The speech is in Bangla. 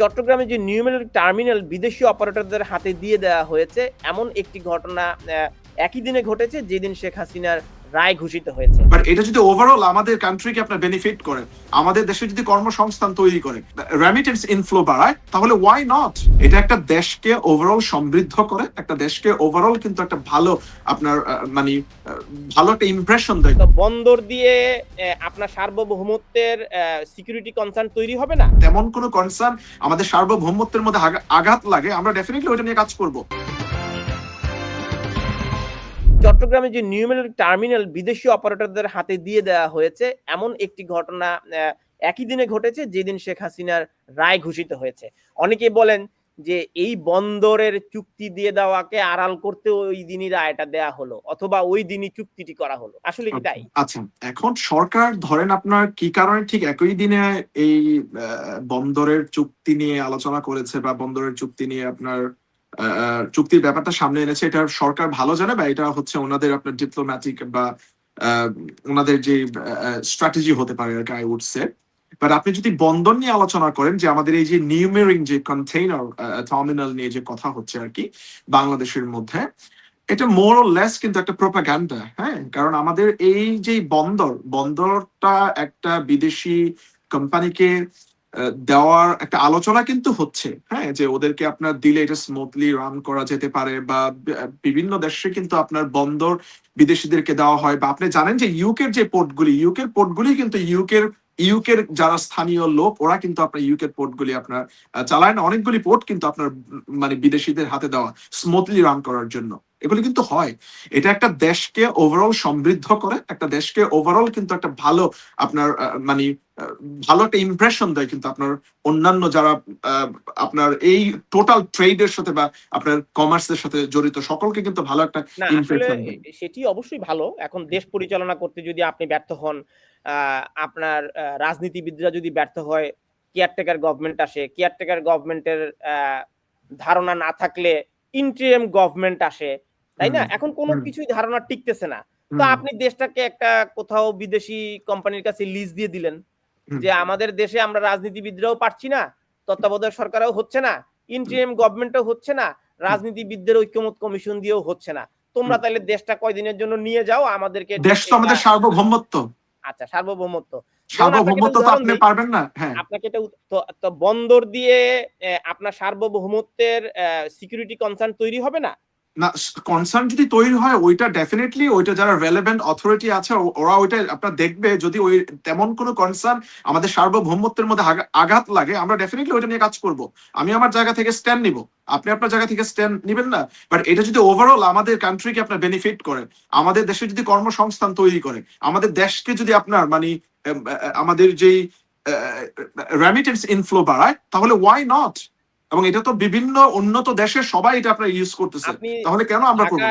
চট্টগ্রামে যে নিউমেরিক টার্মিনাল বিদেশি অপারেটরদের হাতে দিয়ে দেওয়া হয়েছে, এমন একটি ঘটনা একই দিনে ঘটেছে, যেদিন শেখ হাসিনার রায় ঘোষিত হয়েছে। বাট এটা যদি ওভারঅল আমাদের কান্ট্রিকে আপনার বেনিফিট করে আমাদের দেশে যদি কর্মসংস্থান তৈরি করে রেমিটেন্স ইনফ্লো বাড়ায় তাহলে ওয়াই নট এটা একটা দেশকে ওভারঅল সমৃদ্ধ করে একটা দেশকে ওভারঅল কিন্তু একটা ভালো আপনার মানে ভালো একটা ইমপ্রেশন দেয়। তো বন্দর দিয়ে আপনার সার্বভৌমত্বের সিকিউরিটি কনসার্ন তৈরি হবে না? তেমন কোনো কনসার্ন আমাদের সার্বভৌমত্বের মধ্যে আঘাত লাগে আমরা ডেফিনেটলি ওইটা নিয়ে কাজ করব। চট্টগ্রামে যে নিউমেরিক টার্মিনাল বিদেশি অপারেটরদের হাতে দিয়ে দেওয়া হয়েছে এমন একটি ঘটনা একই দিনে ঘটেছে যেদিন শেখ হাসিনার রায় ঘোষিত হয়েছে। অনেকে বলেন যে এই বন্দরের চুক্তি দিয়ে দেওয়াকে আড়াল করতে ওই দিনই রায়টা দেয়া হলো অথবা ওই দিনই চুক্তিটি করা হলো। আসলে কি তাই? আচ্ছা এখন সরকার ধরেন আপনার কি কারণে ঠিক একই দিনে এই বন্দরের চুক্তি নিয়ে আলোচনা করেছে বা বন্দরের চুক্তি নিয়ে আপনার চুক্তির ব্যাপারটা সামনে এনেছে। এটা সরকার ভালো জানে বা এটা হচ্ছে ওনাদের আপনার ডিপ্লোম্যাটিক বা ওনাদের যে স্ট্র্যাটেজি হতে পারে আর আই উড সে বাট আপনি যদি বন্দর নিয়ে আলোচনা করেন যে আমাদের এই যে নিউমেরিং যে কন্টেইনার টার্মিনাল নিয়ে যে কথা হচ্ছে আর কি, বাংলাদেশের মধ্যে, এটা মোর লেস কিন্তু একটা প্রোপাগান্ডা হ্যাঁ? কারণ আমাদের এই যে বন্দর, বন্দরটা একটা বিদেশি কোম্পানিকে দেওয়ার একটা আলোচনা কিন্তু হচ্ছে হ্যাঁ যে ওদেরকে আপনার দিলে এটা স্মুথলি রান করা যেতে পারে বা বিভিন্ন দেশে কিন্তু আপনার বন্দর বিদেশিদেরকে দেওয়া হয় বা আপনি জানেন যে ইউকের যে পোর্টগুলি ইউকের পোর্টগুলি কিন্তু ইউকের ইউকের যারা স্থানীয় লোক, ওরা কিন্তু আপনার ইউকের পোর্টগুলি আপনার চালায় না। অনেকগুলি পোর্ট কিন্তু আপনার মানে বিদেশিদের হাতে দেওয়া স্মুথলি রান করার জন্য। এগুলি কিন্তু হয়। এটা একটা দেশকে ওভারঅল সমৃদ্ধ করে, একটা দেশকে ওভারঅল কিন্তু একটা ভালো আপনার মানে ভালো একটা ইমপ্রেশন দেয় কিন্তু আপনার অন্যান্য যারা আপনার এই টোটাল ট্রেডের সাথে বা আপনার কমার্সের সাথে জড়িত সকলকে কিন্তু ভালো একটা ইমপ্রেশন সেটি অবশ্যই ভালো। এখন দেশ পরিচালনা করতে যদি আপনি ব্যর্থ হন আপনার রাজনীতিবিদরা যদি ব্যর্থ হয় কেয়ারটেকার গভর্নমেন্ট আসে কেয়ারটেকার গভর্নমেন্টের ধারণা না থাকলে ইন্টারিয়াম গভর্নমেন্ট আসে তাই না? এখন কোনো কিছুই ধারণা টিকতেছে না। তো আপনি দেশটাকে একটা কোথাও বিদেশি কোম্পানির কাছে লিজ দিয়ে দিলেন। যে আমাদের দেশে আমরা রাজনীতিবিদরাও পারছি না তত্ত্বাবধায়ক সরকারও হচ্ছে না ইন্টারিয়াম গভর্নমেন্টও হচ্ছে না রাজনীতিবিদদের ঐক্যমত কমিশন দিয়েও হচ্ছে না। তোমরা তাহলে দেশটা কয়দিনের জন্য নিয়ে যাও আমাদেরকে দেশ তো আমাদের সার্বভৌমত্ব। আচ্ছা সার্বভৌমত্ব। সার্বভৌমত্ব তো আপনি পারবেন না হ্যাঁ। আপনাকে এটা তো- তো বন্দর দিয়ে আপনার সার্বভৌমত্বের সিকিউরিটি কনসার্ন তৈরি হবে না? না কনসার্ন যদি তৈরি হয়, ওইটা ডেফিনেটলি ওইটা যারা রেলেভেন্ট অথরিটি আছে ওরা ওইটা আপনার দেখবে। যদি ওই তেমন কোনো কনসার্ন আমাদের সার্বভৌমত্বের মধ্যে আঘাত লাগে, আমরা ডেফিনেটলি ওইটা নিয়ে কাজ করব। আমি আমার জায়গা থেকে স্ট্যান্ড নিব। আপনি আপনার জায়গা থেকে স্ট্যান্ড নিবেন না। বাট এটা যদি ওভারঅল আমাদের কান্ট্রিকে আপনার বেনিফিট করে, আমাদের দেশে যদি কর্মসংস্থান তৈরি করে, আমাদের দেশকে যদি আপনার মানে আমাদের যেই রেমিটেন্স ইনফ্লো বাড়ায়, তাহলে ওয়াই নট এবং এটা তো বিভিন্ন উন্নত দেশের সবাই এটা আপনার ইউজ করতেছে। তাহলে কেন আমরা করব